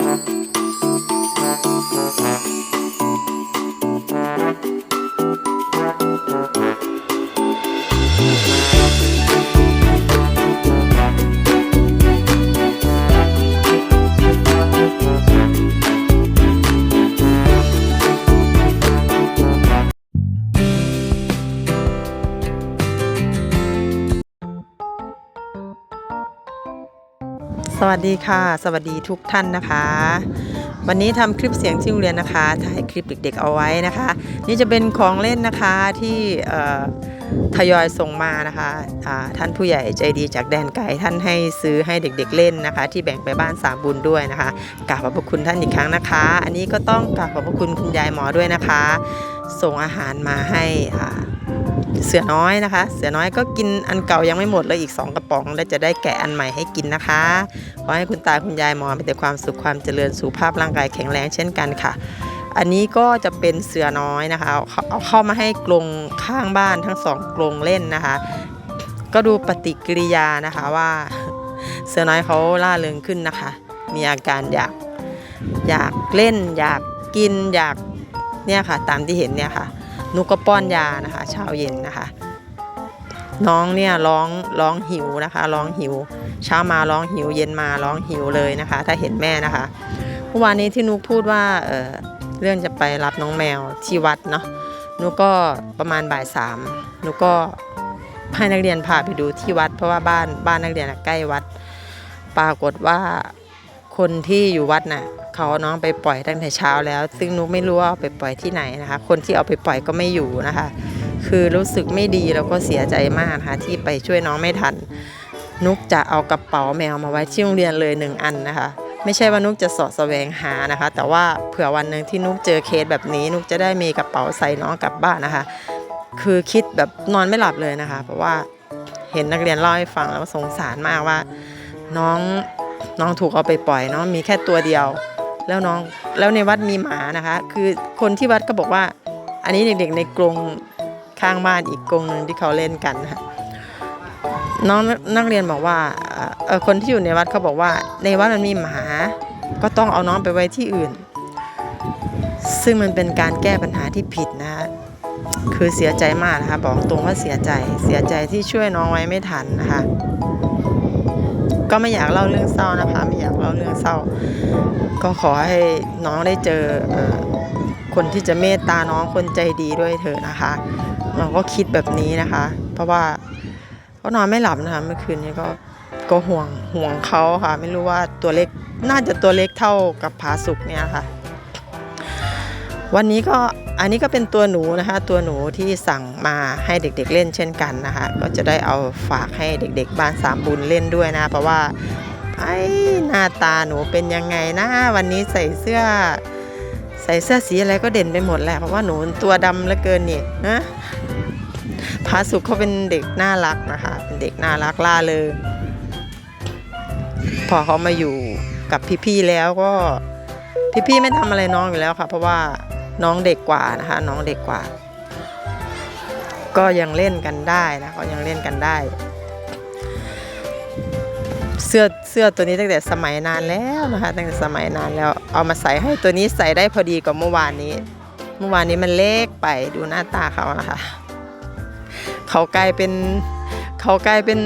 Thank you. สวัสดีค่ะ สวัสดีทุกท่านนะคะ วันนี้ทำคลิปเสียงที่โรงเรียนนะคะถ่ายคลิปเด็ก ๆ เอาไว้นะคะ นี่จะเป็นของเล่นนะคะที่ทยอยส่งมานะคะท่านผู้ใหญ่ใจดีจากแดนไกลท่านให้ซื้อให้เด็ก ๆ เล่นนะคะ ที่แบ่งไปบ้านสามบุญด้วยนะคะกราบขอบพระคุณท่านอีกครั้งนะคะ อันนี้ก็ต้องกราบขอบพระคุณคุณยายหมอด้วยนะคะ ส่งอาหารมาให้อ่า เสือน้อยนะคะ เสือน้อยก็กินอันเก่ายังไม่หมดเลยอีก 2 กระป๋อง แล้วจะได้แกะอันใหม่ให้กินนะคะ ขอให้คุณตาคุณยายมอมีแต่ความสุขความเจริญสุขภาพร่างกายแข็งแรงเช่นกันค่ะ อันนี้ก็จะเป็นเสือน้อยนะคะเอาเอาเอาเข้ามาให้กรงข้างบ้านทั้งสองกรงเล่นนะคะ ก็ดูปฏิกิริยานะคะว่า เสือน้อยเขาล่าเริงขึ้นนะคะ มีอาการอยากอยากเล่น อยากกินอยากเนี่ยค่ะ ตามที่เห็นเนี่ยค่ะ นุกก็ป้อนยานะคะเช้าเย็นนะคะ น้องเนี่ยร้องร้องหิวนะคะร้องหิว เช้ามาร้องหิว เย็นมาร้องหิวเลยนะคะ ถ้าเห็นแม่นะคะเมื่อวานนี้ที่นุกพูดว่าเออเรื่องจะไปรับน้องแมวที่วัดเนาะนุกก็ประมาณบ่ายสามนุกก็ให้นักเรียนพาไปดูที่วัด เพราะว่าบ้านบ้านนักเรียนใกล้วัด ปรากฏว่าคนที่อยู่วัดน่ะ เขาน้องไปปล่อยตั้งแต่เช้าแล้ว ซึ่งนุกไม่รู้ว่าเอาไปปล่อยที่ไหนนะคะ คนที่เอาไปปล่อยก็ไม่อยู่นะคะ คือรู้สึกไม่ดีแล้วก็เสียใจมากนะคะที่ไปช่วยน้องไม่ทัน นุกจะเอากระเป๋าแมวมาไว้ที่โรงเรียนเลยหนึ่งอันนะคะ ไม่ใช่ว่านุกจะเสาะแสวงหานะคะ แต่ว่าเผื่อวันหนึ่งที่นุกเจอเคสแบบนี้ นุกจะได้มีกระเป๋าใส่น้องกลับบ้านนะคะ คือคิดแบบนอนไม่หลับเลยนะคะ เพราะว่าเห็นนักเรียนเล่าให้ฟังแล้วสงสารมากว่า น้องน้องถูกเอาไปปล่อยเนาะมีแค่ตัวเดียว แล้วน้องแล้วในวัดมีหมานะคะ คือคนที่วัดก็บอกว่า อันนี้เด็กๆในกรงข้างบ้านอีกกรงหนึ่งที่เขาเล่นกันนะคะน้องนักเรียนบอกว่าเออคนที่อยู่ในวัดเขาบอกว่า ในวัดมันมีหมาก็ต้องเอาน้องไปไว้ที่อื่น ซึ่งมันเป็นการแก้ปัญหาที่ผิดนะคะคือเสียใจมากนะคะบอกตรงว่าเสียใจเสียใจที่ช่วยน้องไว้ไม่ทันนะคะ ก็ไม่อยากเล่าเรื่องเศร้านะคะ ไม่อยากเล่าเรื่องเศร้า ก็ขอให้น้องได้เจอเออคนที่จะเมตตาน้องคนใจดีด้วยเถอะนะคะ เราก็คิดแบบนี้นะคะ เพราะว่าก็นอนไม่หลับนะคะเมื่อคืนนี้ก็ก็ห่วงห่วงเขาค่ะ ไม่รู้ว่าตัวเล็กน่าจะตัวเล็กเท่ากับผาสุกเนี่ยค่ะ วันนี้ก็อันนี้ก็เป็นตัวหนูนะคะ ตัวหนูที่สั่งมาให้เด็กๆเล่นเช่นกันนะคะ ก็จะได้เอาฝากให้เด็กๆ บ้านสามบุญเล่นด้วยนะเพราะว่าไอ้หน้าตาหนูเป็นยังไงนะ วันนี้ใส่เสื้อ ใส่เสื้อสีอะไรก็เด่นไปหมดแหละเพราะว่าหนูตัวดำเหลือเกินนี่นะพาสุขเขาเป็นเด็กน่ารักนะคะ เป็นเด็กน่ารักล่าเริงพอเขามาอยู่กับพี่ๆแล้วก็พี่ๆไม่ทำอะไรน้องอยู่แล้วค่ะ เพราะว่า น้องเด็กกว่านะคะ น้องเด็กกว่า ก็ยังเล่นกันได้นะก็ยังเล่นกันได้ เสื้อเสื้อตัวนี้ตั้งแต่สมัยนานแล้วนะคะ ตั้งแต่สมัยนานแล้วเอามาใส่ให้ตัวนี้ใส่ได้พอดีกับเมื่อวานนี้ เมื่อวานนี้มันเล็กไปดูหน้าตาเขานะคะเขากลายเป็นเขากลายเป็น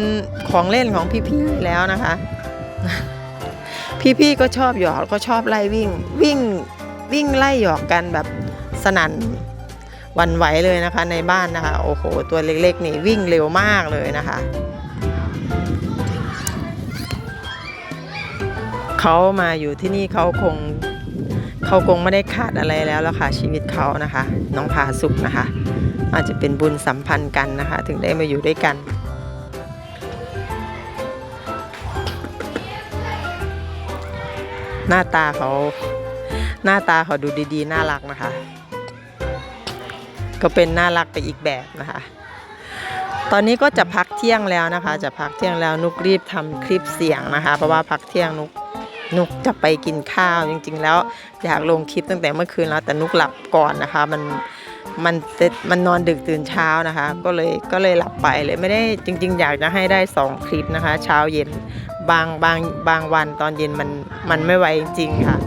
ของเล่นของพี่ๆแล้วนะคะ พี่ๆก็ชอบหยอกก็ชอบไล่วิ่ง วิ่งวิ่งไล่หยอกกันแบบ สนั่นวันไหวเลยนะคะในบ้านนะคะ โอ้โห ตัวเล็กๆนี่วิ่งเร็วมากเลยนะคะ เขามาอยู่ที่นี่เขาคงเขาคงไม่ได้ขาดอะไรแล้วละค่ะชีวิตเขานะคะ น้องพาสุขนะคะ อาจจะเป็นบุญสัมพันธ์กันนะคะ ถึงได้มาอยู่ด้วยกันหน้าตาเขาหน้าตาเขาดูดีๆ น่ารักนะคะ ก็เป็นน่ารักไปอีกแบบนะคะ ตอนนี้ก็จะพักเที่ยงแล้วนะคะ จะพักเที่ยงแล้วนุกรีบทำคลิปเสียงนะคะ เพราะว่าพักเที่ยงนุกนุกจะไปกินข้าวจริง ๆ แล้วอยากลงคลิปตั้งแต่เมื่อคืนแล้วแต่นุกหลับก่อนนะคะ มันมันมันนอนดึกตื่นเช้านะคะ ก็เลยก็เลยหลับไปเลยไม่ได้จริง ๆ อยากจะให้ได้สองคลิปนะคะ เช้าเย็นบางบางบางวันตอนเย็นมันมันไม่ไหวจริงๆค่ะ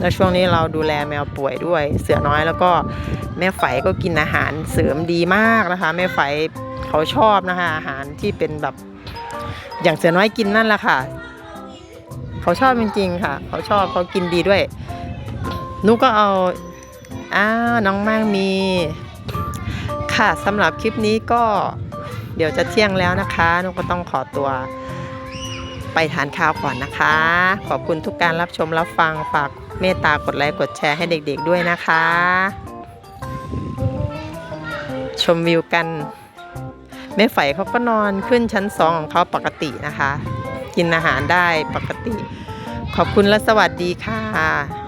แล้วช่วงนี้เราดูแลแมวป่วยด้วย เสือน้อยแล้วก็แม่ไฝก็กินอาหารเสริมดีมากนะคะ แม่ไฝเขาชอบนะคะอาหารที่เป็นแบบอย่างเสือน้อยกินนั่นแหละค่ะ เขาชอบจริงๆค่ะ เขาชอบเขากินดีด้วยนุกก็เอาอ้าวน้องมั่งมี ค่ะสำหรับคลิปนี้ก็เดี๋ยวจะเที่ยงแล้วนะคะนุกก็ต้องขอตัวไปทานข้าวก่อนนะคะ ขอบคุณทุกการรับชมรับฟังฝาก เมตตากดไลค์กดแชร์ให้เด็กๆด้วยนะคะ ชมวิวกันแม่ไฝเขาก็นอนขึ้นชั้นสองของเขาปกตินะคะ กินอาหารได้ปกติ ขอบคุณและสวัสดีค่ะ